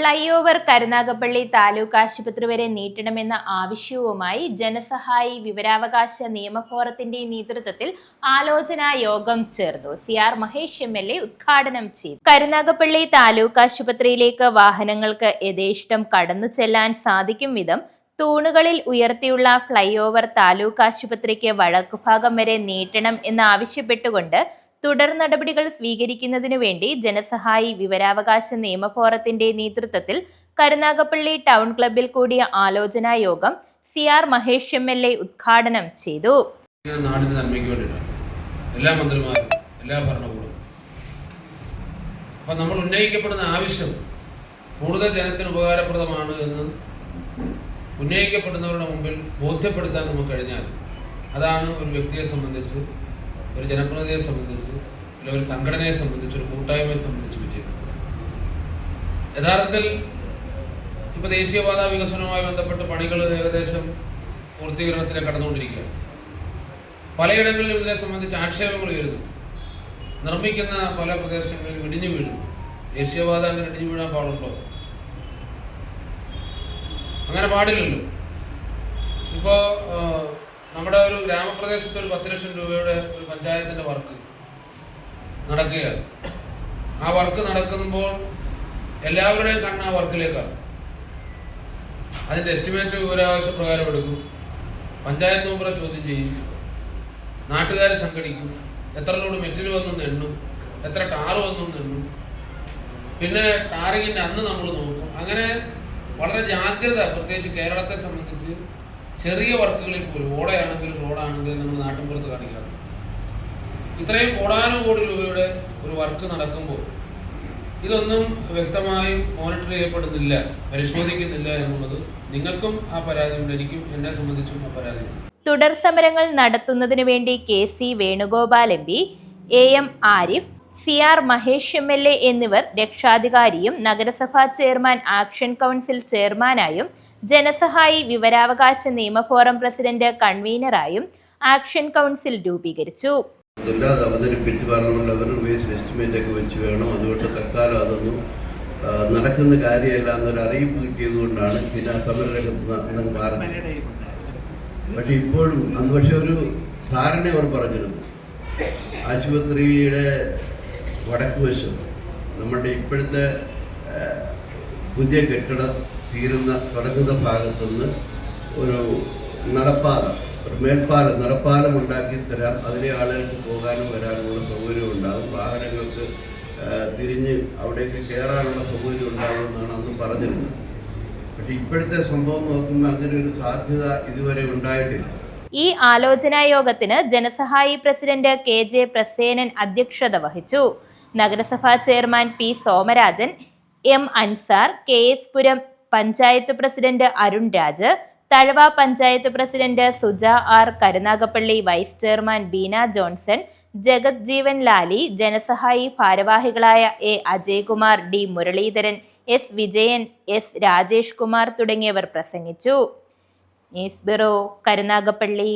Fly over Karunagappally taluk ആശുപത്രി വരെ നീട്ടണമെന്ന ആവശ്യവുമായി ജനസഹായി വിവരാവകാശ നിയമ ഫോറത്തിന്റെ നേതൃത്വത്തിൽ ആലോചനാ യോഗം ചേർന്നു. C R Mahesh M L A ഉദ്ഘാടനം ചെയ്തു. കരുനാഗപ്പള്ളി താലൂക്ക് ആശുപത്രിയിലേക്ക് വാഹനങ്ങൾക്ക് യഥേഷ്ടം കടന്നു ചെല്ലാൻ സാധിക്കും വിധം തൂണുകളിൽ ഉയർത്തിയുള്ള ഫ്ലൈ ഓവർ താലൂക്ക് ആശുപത്രിക്ക് വടക്കുഭാഗം വരെ നീട്ടണം എന്നാവശ്യപ്പെട്ടുകൊണ്ട് തുടർ നടപടികൾ സ്വീകരിക്കുന്നതിനു വേണ്ടി ജനസഹായി വിവരാവകാശ നിയമ ഫോറത്തിന്റെ നേതൃത്വത്തിൽ കരുനാഗപ്പള്ളി ടൗൺ ക്ലബിൽ കൂടിയ ആലോചനാ യോഗം C R Mahesh M L A ഉദ്ഘാടനം ചെയ്തു. എല്ലാ മന്ത്രിമാരും എല്ലാ ഭരണകൂടവും. അപ്പം നമ്മൾ ഉന്നയിക്കപ്പെടുന്ന ആവശ്യം കൂടുതൽ ജനത്തിന് ഉപകാരപ്രദമാണ് എന്ന് ഉന്നയിക്കപ്പെടുന്നവരുടെ മുമ്പിൽ ബോധ്യപ്പെടുത്താൻ നമുക്ക് കഴിഞ്ഞാൽ അതാണ് ഒരു വ്യക്തിയെ സംബന്ധിച്ച് ഒരു ജനപ്രതിനിധിയെ സംബന്ധിച്ച് അല്ലെങ്കിൽ ഒരു സംഘടനയെ സംബന്ധിച്ച് ഒരു കൂട്ടായ്മയെ സംബന്ധിച്ച് വിജയം യഥാർത്ഥത്തിൽ ഇപ്പൊ ദേശീയപാത വികസനവുമായി ബന്ധപ്പെട്ട് പണികൾ ഏകദേശം പൂർത്തീകരണത്തിലേക്ക് കടന്നുകൊണ്ടിരിക്കുകയാണ്. പലയിടങ്ങളിലും ഇതിനെ സംബന്ധിച്ച് ആക്ഷേപങ്ങൾ ഉയരുന്നു. നിർമ്മിക്കുന്ന പല പ്രദേശങ്ങളിൽ ഇടിഞ്ഞു വീഴുന്നു. ദേശീയപാത അങ്ങനെ ഇടിഞ്ഞു വീഴാൻ പാടുണ്ടോ? അങ്ങനെ പാടില്ലല്ലോ. ഇപ്പോൾ നമ്മുടെ ഒരു ഗ്രാമപ്രദേശത്ത് ഒരു പത്ത് ലക്ഷം രൂപയുടെ ഒരു പഞ്ചായത്തിന്റെ വർക്ക് നടക്കുകയാണ്. ആ വർക്ക് നടക്കുമ്പോൾ എല്ലാവരുടെയും കണ്ണ് ആ വർക്കിലേക്കാണ്. അതിന്റെ എസ്റ്റിമേറ്റ് വിവരാവകാശ പ്രകാരം എടുക്കും. പഞ്ചായത്ത് മെമ്പറെ ചോദ്യം ചെയ്യും. നാട്ടുകാർ സംഘടിക്കും. എത്ര ലോഡ് മെറ്റൽ വന്നു എണ്ണും. എത്ര ടാറ് വന്നു എണ്ണും. പിന്നെ ടാറിങ്ങിന്റെ അന്ന് നമ്മൾ നോക്കും. അങ്ങനെ വളരെ ജാഗ്രത പ്രത്യേകിച്ച് കേരളത്തെ സംബന്ധിച്ച് ചെറിയ വർക്കുകളിൽ പോലും ഓടയാണെങ്കിലും റോഡാണെങ്കിലും നമ്മൾ നാട്ടിൻപുറത്ത് കാണിക്കാറുണ്ട് ഇത്രയും കോടാനുകോടി രൂപയുടെ ഒരു വർക്ക് നടക്കുമ്പോൾ ഇതൊന്നും വ്യക്തമായും മോണിറ്റർ ചെയ്യപ്പെടുന്നില്ല പരിശോധിക്കുന്നില്ല എന്നുള്ളത് നിങ്ങൾക്കും ആ പരാതിയുണ്ട് എനിക്കും എന്നെ സംബന്ധിച്ചും ആ പരാതിയുണ്ട്. തുടർ സമരങ്ങൾ നടത്തുന്നതിനു വേണ്ടി K C Venugopal M P A M Arif C R Mahesh M L A എന്നിവർ രക്ഷാധികാരിയും നഗരസഭാ ചെയർമാൻ ആക്ഷൻ കൗൺസിൽ ചെയർമാനായും ജനസഹായി വിവരാവകാശ നിയമ ഫോറം പ്രസിഡന്റ് കൺവീനറായും ആക്ഷൻ കൗൺസിൽ രൂപീകരിച്ചു. വേണം. നടക്കുന്ന കാര്യമല്ല എന്നൊരു അറിയിപ്പ് കിട്ടിയത് കൊണ്ടാണ് പിന്നെ സമരരംഗത്ത് നിന്ന് മാറുന്നത്. പക്ഷെ ഇപ്പോഴും അന്ന് പക്ഷെ ഒരു ധാരണ അവർ പറഞ്ഞിരുന്നു. ആശുപത്രിയുടെ വടക്കുവശം നമ്മുടെ ഇപ്പോഴത്തെ പുതിയ കെട്ടിടം തീരുന്ന തുടങ്ങുന്ന ഭാഗത്തുനിന്ന് ഒരു നടപ്പാത ഒരു മേൽപ്പാലം നടപ്പാലം ഉണ്ടാക്കി തരാം. അതിലെ ആളുകൾക്ക് പോകാനും വരാനുമുള്ള സൗകര്യം ഉണ്ടാകും വാഹനങ്ങൾക്ക് തിരിഞ്ഞ് അവിടേക്ക് കയറാനുള്ള സൗകര്യം ഉണ്ടാകും എന്നാണ് അന്ന് പറഞ്ഞിരുന്നത്. പക്ഷെ ഇപ്പോഴത്തെ സംഭവം നോക്കുമ്പോൾ അങ്ങനെ ഒരു സാധ്യത ഇതുവരെ ഉണ്ടായിട്ടില്ല. ഈ ആലോചനാ യോഗത്തിന് Janasahayi president K J Prasenan അധ്യക്ഷത വഹിച്ചു. നഗരസഭാ chairman P Somarajan M Ansar K S Puram panchayat president Arun Raj Thazhava panchayat president Suja R Karunagappally vice chairman Beena Johnson Jagat Jeevan Lali Janasahayi ഭാരവാഹികളായ A Ajaykumar D Muraleedharan S Vijayan S Rajesh Kumar തുടങ്ങിയവർ പ്രസംഗിച്ചു. News bureau Karunagappally.